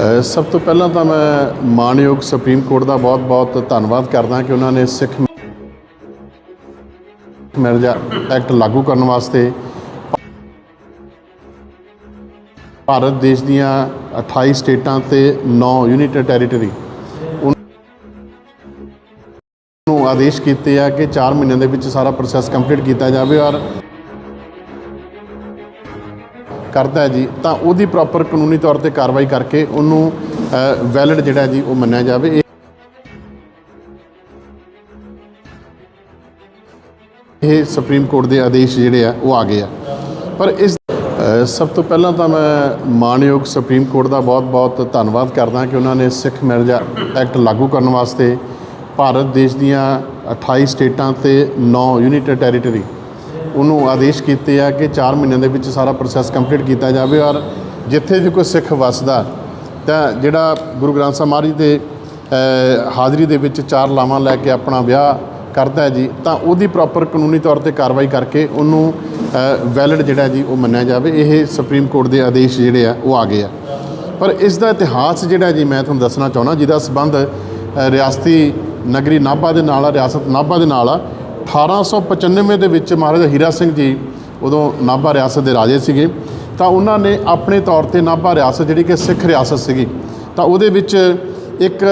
ਸਭ ਤੋਂ ਪਹਿਲਾਂ ਤਾਂ ਮੈਂ ਮਾਨਯੋਗ ਸੁਪਰੀਮ ਕੋਰਟ ਦਾ ਬਹੁਤ-ਬਹੁਤ ਧੰਨਵਾਦ ਕਰਦਾ ਕਿ ਉਹਨਾਂ ਨੇ ਸਿੱਖ ਮੈਰਿਜ ਐਕਟ ਲਾਗੂ ਕਰਨ ਵਾਸਤੇ ਭਾਰਤ ਦੇਸ਼ ਦੀਆਂ 28 ਸਟੇਟਾਂ ਤੇ 9 ਯੂਨਿਟ ਟੈਰੀਟਰੀ ਨੂੰ ਆਦੇਸ਼ ਕੀਤੇ ਆ ਕਿ 4 ਮਹੀਨਿਆਂ ਦੇ ਵਿੱਚ ਸਾਰਾ ਪ੍ਰੋਸੈਸ ਕੰਪਲੀਟ ਕੀਤਾ ਜਾਵੇ ਔਰ ਕਰਦਾ ਜੀ, ਤਾਂ ਉਹਦੀ ਪ੍ਰੋਪਰ ਕਾਨੂੰਨੀ ਤੌਰ ਤੇ ਕਾਰਵਾਈ ਕਰਕੇ ਉਹਨੂੰ ਵੈਲਿਡ ਜਿਹੜਾ ਜੀ, ਉਹ ਮੰਨਿਆ ਜਾਵੇ। ਇਹ- ਸੁਪਰੀਮ ਕੋਰਟ ਦੇ ਆਦੇਸ਼ ਜਿਹੜੇ ਆ, ਉਹ ਆ ਗਏ ਆ। ਪਰ ਇਸ ਸਭ ਤੋਂ ਪਹਿਲਾਂ ਤਾਂ ਮੈਂ ਮਾਨਯੋਗ ਸੁਪਰੀਮ ਕੋਰਟ ਦਾ ਬਹੁਤ-ਬਹੁਤ ਧੰਨਵਾਦ ਕਰਦਾ ਕਿ ਉਹਨਾਂ ਨੇ ਸਿੱਖ ਮੈਰਿਜ ਐਕਟ ਲਾਗੂ ਕਰਨ ਵਾਸਤੇ ਭਾਰਤ ਦੇਸ਼ ਦੀਆਂ 28 ਸਟੇਟਾਂ ਤੇ 9 ਯੂਨਿਟ ਟੈਰੀਟਰੀ ਉਹਨੂੰ ਆਦੇਸ਼ ਕੀਤੇ ਆ ਕਿ 4 ਮਹੀਨਿਆਂ ਦੇ ਵਿੱਚ ਸਾਰਾ ਪ੍ਰੋਸੈਸ ਕੰਪਲੀਟ ਕੀਤਾ ਜਾਵੇ ਔਰ ਜਿੱਥੇ ਵੀ ਕੋਈ ਸਿੱਖ ਵਸਦਾ, ਤਾਂ ਜਿਹੜਾ ਗੁਰੂ ਗ੍ਰੰਥ ਸਾਹਿਬ ਮਹਾਰਾਜ ਦੇ ਹਾਜ਼ਰੀ ਦੇ ਵਿੱਚ ਚਾਰ ਲਾਵਾਂ ਲੈ ਕੇ ਆਪਣਾ ਵਿਆਹ ਕਰਦਾ ਹੈ ਜੀ, ਤਾਂ ਉਹਦੀ ਪ੍ਰੋਪਰ ਕਾਨੂੰਨੀ ਤੌਰ ਤੇ ਕਾਰਵਾਈ ਕਰਕੇ ਉਹਨੂੰ ਵੈਲਿਡ ਜਿਹੜਾ ਜੀ ਉਹ ਮੰਨਿਆ ਜਾਵੇ, ਇਹ ਸੁਪਰੀਮ ਕੋਰਟ ਦੇ ਆਦੇਸ਼ ਜਿਹੜੇ ਆ ਉਹ ਆ ਗਏ ਆ। ਪਰ ਇਸ ਦਾ ਇਤਿਹਾਸ ਜਿਹੜਾ ਜੀ ਮੈਂ ਤੁਹਾਨੂੰ ਦੱਸਣਾ ਚਾਹੁੰਦਾ, ਜਿਹਦਾ ਸਬੰਧ ਰਿਆਸਤੀ ਨਗਰੀ ਨਾਭਾ ਦੇ ਨਾਲ ਆ, ਰਿਆਸਤ ਨਾਭਾ ਦੇ ਨਾਲ ਆ 1895 ਦੇ ਵਿੱਚ ਮਹਾਰਾਜਾ ਹੀਰਾ ਸਿੰਘ ਜੀ ਉਦੋਂ ਨਾਭਾ ਰਿਆਸਤ ਦੇ ਰਾਜੇ ਸੀਗੇ, ਤਾਂ ਉਹਨਾਂ ਨੇ ਆਪਣੇ ਤੌਰ ਤੇ ਨਾਭਾ ਰਿਆਸਤ ਜਿਹੜੀ ਕਿ ਸਿੱਖ ਰਿਆਸਤ ਸੀਗੀ, ਤਾਂ ਉਹਦੇ ਵਿੱਚ ਇੱਕ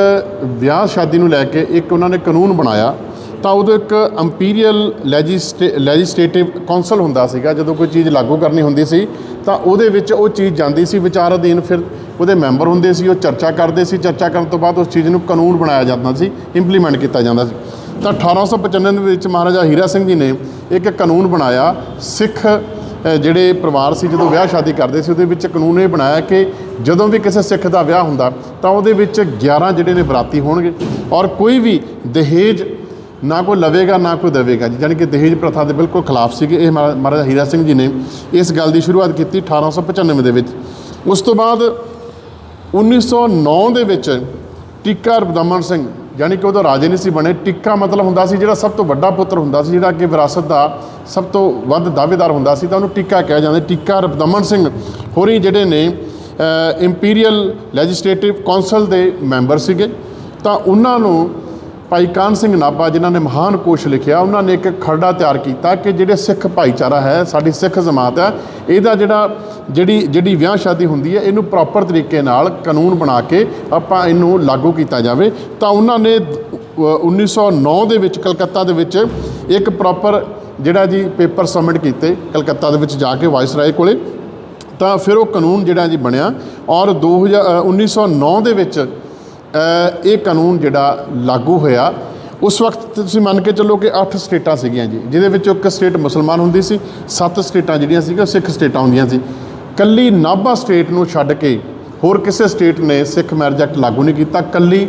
ਵਿਆਹ ਸ਼ਾਦੀ ਨੂੰ ਲੈ ਕੇ ਇੱਕ ਉਹਨਾਂ ਨੇ ਕਾਨੂੰਨ ਬਣਾਇਆ, ਤਾਂ ਉਦੋਂ ਇੱਕ ਇੰਪੀਰੀਅਲ ਲੈਜਿਸਲੇਟਿਵ ਕਾਉਂਸਲ ਹੁੰਦਾ ਸੀਗਾ, ਜਦੋਂ ਕੋਈ ਚੀਜ਼ ਲਾਗੂ ਕਰਨੀ ਹੁੰਦੀ ਸੀ, ਤਾਂ ਉਹਦੇ ਵਿੱਚ ਉਹ ਚੀਜ਼ ਜਾਂਦੀ ਸੀ ਵਿਚਾਰ ਅਧੀਨ ਫਿਰ ਉਹਦੇ ਮੈਂਬਰ ਹੁੰਦੇ ਸੀ, ਉਹ ਚਰਚਾ ਕਰਦੇ ਸੀ, ਚਰਚਾ ਕਰਨ ਤੋਂ ਬਾਅਦ ਉਸ ਚੀਜ਼ ਨੂੰ ਕਾਨੂੰਨ ਬਣਾਇਆ ਜਾਂਦਾ ਸੀ ਇੰਪਲੀਮੈਂਟ ਕੀਤਾ ਜਾਂਦਾ ਸੀ। ਤਾਂ 1895 ਦੇ ਵਿੱਚ ਮਹਾਰਾਜਾ ਹੀਰਾ ਸਿੰਘ ਜੀ ਨੇ ਇੱਕ ਕਾਨੂੰਨ ਬਣਾਇਆ। ਸਿੱਖ ਜਿਹੜੇ ਪਰਿਵਾਰ ਸੀ, ਜਦੋਂ ਵਿਆਹ ਸ਼ਾਦੀ ਕਰਦੇ ਸੀ, ਉਹਦੇ ਵਿੱਚ ਕਾਨੂੰਨ ਇਹ ਬਣਾਇਆ ਕਿ ਜਦੋਂ ਵੀ ਕਿਸੇ ਸਿੱਖ ਦਾ ਵਿਆਹ ਹੁੰਦਾ, ਤਾਂ ਉਹਦੇ ਵਿੱਚ 11 ਜਿਹੜੇ ਨੇ ਬਰਾਤੀ ਹੋਣਗੇ ਔਰ ਕੋਈ ਵੀ ਦਹੇਜ ਨਾ ਕੋਈ ਲਵੇਗਾ, ਨਾ ਕੋਈ ਦੇਵੇਗਾ ਜੀ। ਕਿ ਦਹੇਜ ਪ੍ਰਥਾ ਦੇ ਬਿਲਕੁਲ ਖਿਲਾਫ ਸੀਗੇ। ਇਹ ਮਹਾ- ਮਹਾਰਾਜਾ ਹੀਰਾ ਸਿੰਘ ਜੀ ਨੇ ਇਸ ਗੱਲ ਦੀ ਸ਼ੁਰੂਆਤ ਕੀਤੀ 1895 ਦੇ ਵਿੱਚ। ਉਸ ਤੋਂ ਬਾਅਦ 1909 ਦੇ ਵਿੱਚ ਟੀਕਾ ਰਬਦਮਨ ਸਿੰਘ ਯਾਨੀ ਕਿ ਉਹਦਾ ਰਾਜੇ ਨਹੀਂ ਸੀ ਬਣੇ। ਟਿੱਕਾ ਮਤਲਬ ਹੁੰਦਾ ਸੀ ਜਿਹੜਾ ਸਭ ਤੋਂ ਵੱਡਾ ਪੁੱਤਰ ਹੁੰਦਾ ਸੀ, ਜਿਹੜਾ ਕਿ ਵਿਰਾਸਤ ਦਾ ਸਭ ਤੋਂ ਵੱਧ ਦਾਅਵੇਦਾਰ ਹੁੰਦਾ ਸੀ, ਤਾਂ ਉਹਨੂੰ ਟਿੱਕਾ ਕਿਹਾ ਜਾਂਦਾ। ਟਿੱਕਾ ਰਵਦਮਨ ਸਿੰਘ ਹੋਰੀ ਜਿਹੜੇ ਨੇ ਇੰਪੀਰੀਅਲ ਲੈਜਿਸਲੇਟਿਵ ਕਾਉਂਸਲ ਦੇ ਮੈਂਬਰ ਸੀਗੇ। ਤਾਂ ਉਹਨਾਂ ਨੂੰ ਭਾਈ ਕਾਨ ਸਿੰਘ ਨਾਭਾ ਜਿਨ੍ਹਾਂ ਨੇ ਮਹਾਨ ਕੋਸ਼ ਲਿਖਿਆ ਉਹਨਾਂ ਨੇ ਇੱਕ ਖਰੜਾ ਤਿਆਰ ਕੀਤਾ ਕਿ ਜਿਹੜੇ ਸਿੱਖ ਭਾਈਚਾਰਾ ਹੈ ਸਾਡੀ ਸਿੱਖ ਜਮਾਤ ਹੈ ਇਹਦਾ ਜਿਹੜਾ ਜਿਹੜੀ ਜਿਹੜੀ ਵਿਆਹ ਸ਼ਾਦੀ ਹੁੰਦੀ ਹੈ ਇਹਨੂੰ ਪ੍ਰੋਪਰ ਤਰੀਕੇ ਨਾਲ ਕਾਨੂੰਨ ਬਣਾ ਕੇ ਆਪਾਂ ਇਹਨੂੰ ਲਾਗੂ ਕੀਤਾ ਜਾਵੇ। ਤਾਂ ਉਹਨਾਂ ਨੇ ਅ, 1909 ਦੇ ਵਿੱਚ ਕਲਕੱਤਾ ਦੇ ਵਿੱਚ ਇੱਕ ਪ੍ਰੋਪਰ ਜਿਹੜਾ ਜੀ ਪੇਪਰ ਸਬਮਿਟ ਕੀਤੇ ਕਲਕੱਤਾ ਦੇ ਵਿੱਚ ਜਾ ਕੇ ਵਾਇਸਰਾਏ ਕੋਲੇ। ਤਾਂ ਫਿਰ ਉਹ ਕਾਨੂੰਨ ਜਿਹੜਾ ਜੀ ਬਣਿਆ ਔਰ 2000 ਅ, 1909 ਦੇ ਵਿੱਚ ਇਹ ਕਾਨੂੰਨ ਜਿਹੜਾ ਲਾਗੂ ਹੋਇਆ, ਉਸ ਵਕਤ ਤੁਸੀਂ ਮੰਨ ਕੇ ਚੱਲੋ ਕਿ 8 ਸਟੇਟਾਂ ਸੀਗੀਆਂ ਜੀ, ਜਿਹਦੇ ਵਿੱਚੋਂ ਇੱਕ ਸਟੇਟ ਮੁਸਲਮਾਨ ਹੁੰਦੀ ਸੀ 7 ਸਟੇਟਾਂ ਜਿਹੜੀਆਂ ਸੀਗੀਆਂ ਸਿੱਖ ਸਟੇਟਾਂ ਹੁੰਦੀਆਂ ਸੀ। ਕੱਲੀ ਨਾਭਾ ਸਟੇਟ ਨੂੰ ਛੱਡ ਕੇ ਹੋਰ ਕਿਸੇ ਸਟੇਟ ਨੇ ਸਿੱਖ ਮੈਰਿਜ ਐਕਟ ਲਾਗੂ ਨਹੀਂ ਕੀਤਾ। ਕੱਲੀ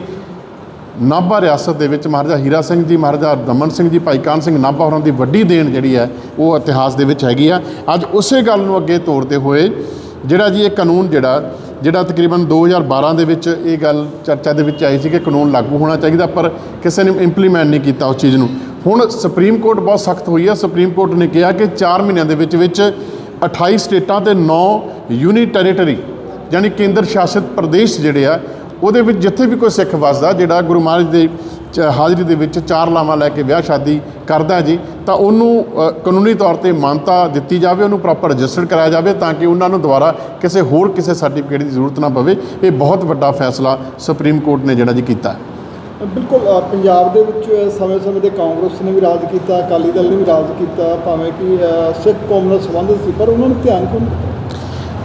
ਨਾਭਾ ਰਿਆਸਤ ਦੇ ਵਿੱਚ ਮਹਾਰਾਜਾ ਹੀਰਾ ਸਿੰਘ ਜੀ, ਮਹਾਰਾਜਾ ਦਮਨ ਸਿੰਘ ਜੀ, ਭਾਈ ਕਾਨ ਸਿੰਘ ਨਾਭਾ ਹੋਰਾਂ ਦੀ ਵੱਡੀ ਦੇਣ ਜਿਹੜੀ ਹੈ, ਉਹ ਇਤਿਹਾਸ ਦੇ ਵਿੱਚ ਹੈਗੀ ਆ। ਅੱਜ ਉਸੇ ਗੱਲ ਨੂੰ ਅੱਗੇ ਤੋਰਦੇ ਹੋਏ ਜਿਹੜਾ ਜੀ ਇਹ ਕਾਨੂੰਨ ਜਿਹੜਾ ਜਿਹੜਾ ਤਕਰੀਬਨ 2012 ਦੇ ਵਿੱਚ ਇਹ ਗੱਲ ਚਰਚਾ ਦੇ ਵਿੱਚ ਆਈ ਸੀ ਕਿ ਕਾਨੂੰਨ ਲਾਗੂ ਹੋਣਾ ਚਾਹੀਦਾ, ਪਰ ਕਿਸੇ ਨੇ ਇੰਪਲੀਮੈਂਟ ਨਹੀਂ ਕੀਤਾ ਉਸ ਚੀਜ਼ ਨੂੰ। ਹੁਣ ਸੁਪਰੀਮ ਕੋਰਟ ਬਹੁਤ ਸਖਤ ਹੋਈ ਹੈ ਸੁਪਰੀਮ ਕੋਰਟ ਨੇ ਕਿਹਾ ਕਿ 4 ਮਹੀਨਿਆਂ ਦੇ ਵਿੱਚ ਵਿੱਚ 28 ਸਟੇਟਾਂ ਤੇ 9 ਯੂਨਿਟ ਟੈਰੀਟਰੀ ਯਾਨੀ ਕੇਂਦਰ ਸ਼ਾਸਿਤ ਪ੍ਰਦੇਸ਼ ਜਿਹੜੇ ਆ, ਉਹਦੇ ਵਿੱਚ ਜਿੱਥੇ ਵੀ ਕੋਈ ਸਿੱਖ ਵਸਦਾ, ਜਿਹੜਾ ਗੁਰੂ ਮਹਾਰਾਜ ਦੇ ਹਾਜ਼ਰੀ ਦੇ ਵਿੱਚ ਚਾਰ ਲਾਵਾਂ ਲੈ ਕੇ ਵਿਆਹ ਸ਼ਾਦੀ ਕਰਦਾ ਜੀ ਤਾਂ ਉਹਨੂੰ ਕਾਨੂੰਨੀ ਤੌਰ ਤੇ ਮਾਨਤਾ ਦਿੱਤੀ ਜਾਵੇ ਉਹਨੂੰ ਪ੍ਰੋਪਰ ਰਜਿਸਟਰ ਕਰਾਇਆ ਜਾਵੇ ਤਾਂ ਕਿ ਉਹਨਾਂ ਨੂੰ ਦੁਬਾਰਾ ਕਿਸੇ ਹੋਰ ਕਿਸੇ ਸਰਟੀਫਿਕੇਟ ਦੀ ਜ਼ਰੂਰਤ ਨਾ ਪਵੇ। ਇਹ ਬਹੁਤ ਵੱਡਾ ਫੈਸਲਾ ਸੁਪਰੀਮ ਕੋਰਟ ਨੇ ਜਿਹੜਾ ਜੀ ਕੀਤਾ। ਬਿਲਕੁਲ ਪੰਜਾਬ ਦੇ ਵਿੱਚ ਸਮੇਂ-ਸਮੇਂ ਤੇ ਕਾਂਗਰਸ ਨੇ ਵੀ ਰਾਜ ਕੀਤਾ ਅਕਾਲੀ ਦਲ ਨੇ ਵੀ ਰਾਜ ਕੀਤਾ ਭਾਵੇਂ ਕਿ ਸਿੱਖ ਕੌਮ ਨਾਲ ਸੰਬੰਧਿਤ ਸੀ ਪਰ ਉਹਨਾਂ ਨੇ ਧਿਆਨ ਕਿਉਂ?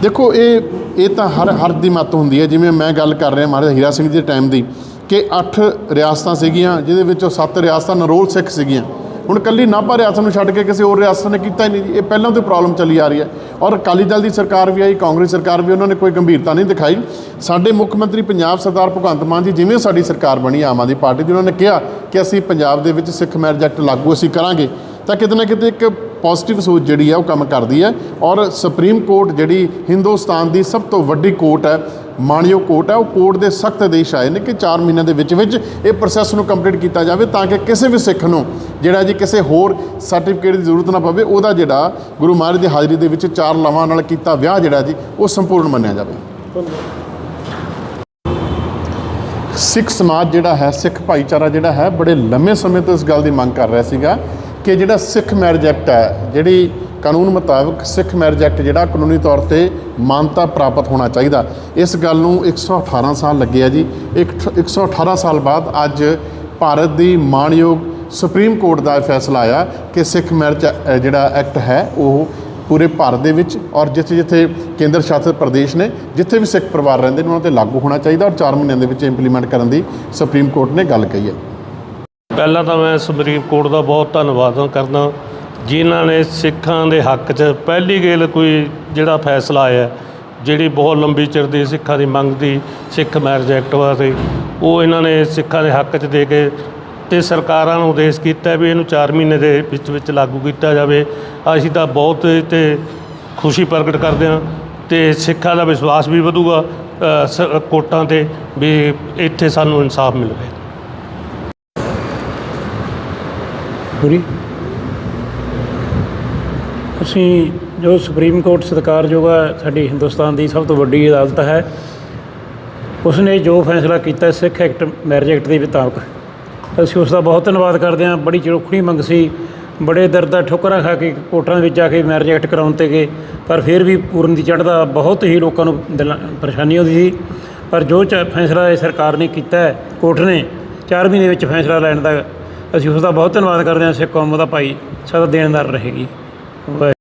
ਦੇਖੋ ਇਹ ਇਹ ਤਾਂ ਹਰ ਹਰ ਦੀ ਮੱਤ ਹੁੰਦੀ ਹੈ। ਜਿਵੇਂ ਮੈਂ ਗੱਲ ਕਰ ਰਿਹਾ ਮਹਾਰਾਜਾ ਹੀਰਾ ਸਿੰਘ ਜੀ ਦੇ ਟਾਈਮ ਦੀ। ਕਿ 8 ਰਿਆਸਤਾਂ ਸੀਗੀਆਂ, ਜਿਹਦੇ ਵਿੱਚੋਂ 7 ਰਿਆਸਤਾਂ ਨਰੋਲ ਸਿੱਖ ਸੀਗੀਆਂ। ਹੁਣ ਕੱਲੀ ਨਾਭਾ ਰਿਆਸਤ ਨੂੰ ਛੱਡ ਕੇ ਕਿਸੇ ਹੋਰ ਰਿਆਸਤ ਨੇ ਕੀਤਾ ਹੀ ਨਹੀਂ ਜੀ। ਇਹ ਪਹਿਲਾਂ ਤੋਂ ਪ੍ਰੋਬਲਮ ਚੱਲੀ ਆ ਰਹੀ ਹੈ। ਔਰ ਅਕਾਲੀ ਦਲ ਦੀ ਸਰਕਾਰ ਵੀ ਆਈ, ਕਾਂਗਰਸ ਸਰਕਾਰ ਵੀ, ਉਹਨਾਂ ਨੇ ਕੋਈ ਗੰਭੀਰਤਾ ਨਹੀਂ ਦਿਖਾਈ। ਸਾਡੇ ਮੁੱਖ ਮੰਤਰੀ ਪੰਜਾਬ ਸਰਦਾਰ ਭਗਵੰਤ ਮਾਨ ਜੀ ਜਿਵੇਂ ਸਾਡੀ ਸਰਕਾਰ ਬਣੀ ਆਮ ਆਦਮੀ ਪਾਰਟੀ ਦੀ, ਉਹਨਾਂ ਨੇ ਕਿਹਾ ਕਿ ਅਸੀਂ ਪੰਜਾਬ ਦੇ ਵਿੱਚ ਸਿੱਖ ਮੈਰਿਜ ਐਕਟ ਲਾਗੂ ਅਸੀਂ ਕਰਾਂਗੇ। ਤਾਂ ਕਿਤੇ ਨਾ ਕਿਤੇ ਇੱਕ ਪੋਜ਼ਿਟਿਵ ਸੋਚ ਜਿਹੜੀ ਆ ਉਹ ਕੰਮ ਕਰਦੀ ਹੈ। ਔਰ ਸੁਪਰੀਮ ਕੋਰਟ ਜਿਹੜੀ ਹਿੰਦੁਸਤਾਨ ਦੀ ਸਭ ਤੋਂ ਵੱਡੀ ਕੋਰਟ ਹੈ ਮਾਣਯੋਗ ਕੋਰਟ ਹੈ, ਉਹ ਕੋਰਟ ਦੇ ਸਖਤ ਆਦੇਸ਼ ਆਏ ਨੇ ਕਿ 4 ਮਹੀਨਿਆਂ ਦੇ ਵਿੱਚ ਵਿੱਚ ਇਹ ਪ੍ਰੋਸੈਸ ਨੂੰ ਕੰਪਲੀਟ ਕੀਤਾ ਜਾਵੇ ਤਾਂ ਕਿ ਕਿਸੇ ਵੀ ਸਿੱਖ ਨੂੰ ਜਿਹੜਾ ਜੀ ਕਿਸੇ ਹੋਰ ਸਰਟੀਫਿਕੇਟ ਦੀ ਜ਼ਰੂਰਤ ਨਾ ਪਵੇ, ਉਹਦਾ ਜਿਹੜਾ ਗੁਰੂ ਮਹਾਰਾਜ ਦੀ ਹਾਜ਼ਰੀ ਦੇ ਵਿੱਚ ਚਾਰ ਲਾਵਾਂ ਨਾਲ ਕੀਤਾ ਵਿਆਹ ਜਿਹੜਾ ਜੀ, ਉਹ ਸੰਪੂਰਨ ਮੰਨਿਆ ਜਾਵੇ। ਸਿੱਖ ਸਮਾਜ ਜਿਹੜਾ ਹੈ, ਸਿੱਖ ਭਾਈਚਾਰਾ ਜਿਹੜਾ ਹੈ, ਬੜੇ ਲੰਮੇ ਸਮੇਂ ਤੋਂ ਇਸ ਗੱਲ ਦੀ ਮੰਗ ਕਰ ਰਿਹਾ ਸੀਗਾ ਕਿ ਜਿਹੜਾ ਸਿੱਖ ਮੈਰਿਜ ਐਕਟ ਹੈ, ਜਿਹੜੀ ਕਾਨੂੰਨ ਮੁਤਾਬਕ ਸਿੱਖ ਮੈਰਿਜ ਐਕਟ ਜਿਹੜਾ ਕਾਨੂੰਨੀ ਤੌਰ ਤੇ ਮਾਨਤਾ ਪ੍ਰਾਪਤ ਹੋਣਾ ਚਾਹੀਦਾ। ਇਸ ਗੱਲ ਨੂੰ 118 ਸਾਲ ਲੱਗੇ ਆ ਜੀ। ਇੱਕ 118 ਸਾਲ ਬਾਅਦ ਅੱਜ ਭਾਰਤ ਦੀ ਮਾਣਯੋਗ ਸੁਪਰੀਮ ਕੋਰਟ ਦਾ ਇਹ ਫੈਸਲਾ ਆਇਆ ਕਿ ਸਿੱਖ ਮੈਰਿਜ ਜਿਹੜਾ ਐਕਟ ਹੈ, ਉਹ ਪੂਰੇ ਭਾਰਤ ਦੇ ਵਿੱਚ ਔਰ ਜਿੱਥੇ ਜਿੱਥੇ ਕੇਂਦਰ ਸ਼ਾਸਿਤ ਪ੍ਰਦੇਸ਼ ਨੇ, ਜਿੱਥੇ ਵੀ ਸਿੱਖ ਪਰਿਵਾਰ ਰਹਿੰਦੇ ਨੇ, ਉਹਨਾਂ ਤੇ ਲਾਗੂ ਹੋਣਾ ਚਾਹੀਦਾ ਔਰ 4 ਮਹੀਨਿਆਂ ਦੇ ਵਿੱਚ ਇੰਪਲੀਮੈਂਟ ਕਰਨ ਦੀ ਸੁਪਰੀਮ ਕੋਰਟ ਨੇ ਗੱਲ ਕਹੀ ਹੈ। ਪਹਿਲਾਂ ਤਾਂ ਮੈਂ ਸੁਪਰੀਮ ਕੋਰਟ ਦਾ ਬਹੁਤ ਧੰਨਵਾਦ ਕਰਦਾ। ਜਿਨ੍ਹਾਂ ਨੇ ਸਿੱਖਾਂ ਦੇ ਹੱਕ 'ਚ ਪਹਿਲੀ ਗੇਲ ਕੋਈ ਜਿਹੜਾ ਫੈਸਲਾ ਆਇਆ ਜਿਹੜੀ ਬਹੁਤ ਲੰਬੀ ਚਿਰ ਦੀ ਸਿੱਖਾਂ ਦੀ ਮੰਗ ਦੀ ਸਿੱਖ ਮੈਰਿਜ ਐਕਟ ਵਾਸਤੇ ਉਹ ਇਹਨਾਂ ਨੇ ਸਿੱਖਾਂ ਦੇ ਹੱਕ 'ਚ ਦੇ ਕੇ ਤੇ ਸਰਕਾਰਾਂ ਨੂੰ ਉਦੇਸ਼ ਕੀਤਾ ਵੀ ਇਹਨੂੰ 4 ਮਹੀਨੇ ਦੇ ਵਿੱਚ ਵਿੱਚ ਲਾਗੂ ਕੀਤਾ ਜਾਵੇ। ਅਸੀਂ ਤਾਂ ਬਹੁਤ ਇਹ ਤੇ ਖੁਸ਼ੀ ਪ੍ਰਗਟ ਕਰਦੇ ਹਾਂ ਤੇ ਸਿੱਖਾਂ ਦਾ ਵਿਸ਼ਵਾਸ ਵੀ ਵਧੂਗਾ ਅ, ਸ- ਕੋਰਟਾਂ ਤੇ ਵੀ ਇੱਥੇ ਸਾਨੂੰ ਇਨਸਾਫ ਮਿਲਵੇ ਪੂਰੀ? ਅਸੀਂ ਜੋ ਸੁਪਰੀਮ ਕੋਰਟ ਸਤਿਕਾਰਯੋਗ ਹੈ, ਸਾਡੀ ਹਿੰਦੁਸਤਾਨ ਦੀ ਸਭ ਤੋਂ ਵੱਡੀ ਅਦਾਲਤ ਹੈ। ਉਸਨੇ ਜੋ ਫੈਸਲਾ ਕੀਤਾ, ਸਿੱਖ ਐਕਟ, ਮੈਰਿਜ ਐਕਟ ਦੇ ਮੁਤਾਬਕ। ਅਸੀਂ ਉਸ ਦਾ ਬਹੁਤ ਧੰਨਵਾਦ ਕਰਦੇ ਹਾਂ। ਬੜੀ ਚਿਰੋਖਣੀ ਮੰਗ ਸੀ। ਬੜੇ ਦਰਦ ਠੋਕਰਾਂ ਖਾ ਕੇ, ਕੋਰਟਾਂ ਵਿੱਚ ਜਾ ਕੇ ਮੈਰਿਜ ਐਕਟ ਕਰਾਉਣ ਤੇ ਗਏ। ਪਰ ਫਿਰ ਵੀ ਪੂਰਨ ਦੀ ਚੜ੍ਹਦਾ ਬਹੁਤ ਹੀ ਲੋਕਾਂ ਨੂੰ ਦਿਲਾਂ- ਪਰੇਸ਼ਾਨੀ ਆਉਂਦੀ ਸੀ। ਪਰ ਜੋ ਚ ਫੈਸਲਾ ਇਹ ਸਰਕਾਰ ਨੇ ਕੀਤਾ ਕੋਰਟ ਨੇ 4 ਮਹੀਨੇ ਵਿੱਚ ਫੈਸਲਾ ਲੈਣ ਦਾ, ਅਸੀਂ ਉਸ ਦਾ ਬਹੁਤ ਧੰਨਵਾਦ ਕਰਦੇ ਹਾਂ। ਸਿੱਖ ਕੌਮ ਦਾ ਭਾਈ ਸਦਾ ਦੇਣਦਾਰ ਰਹੇਗੀ। ਵਾਹਿਗੁਰੂ।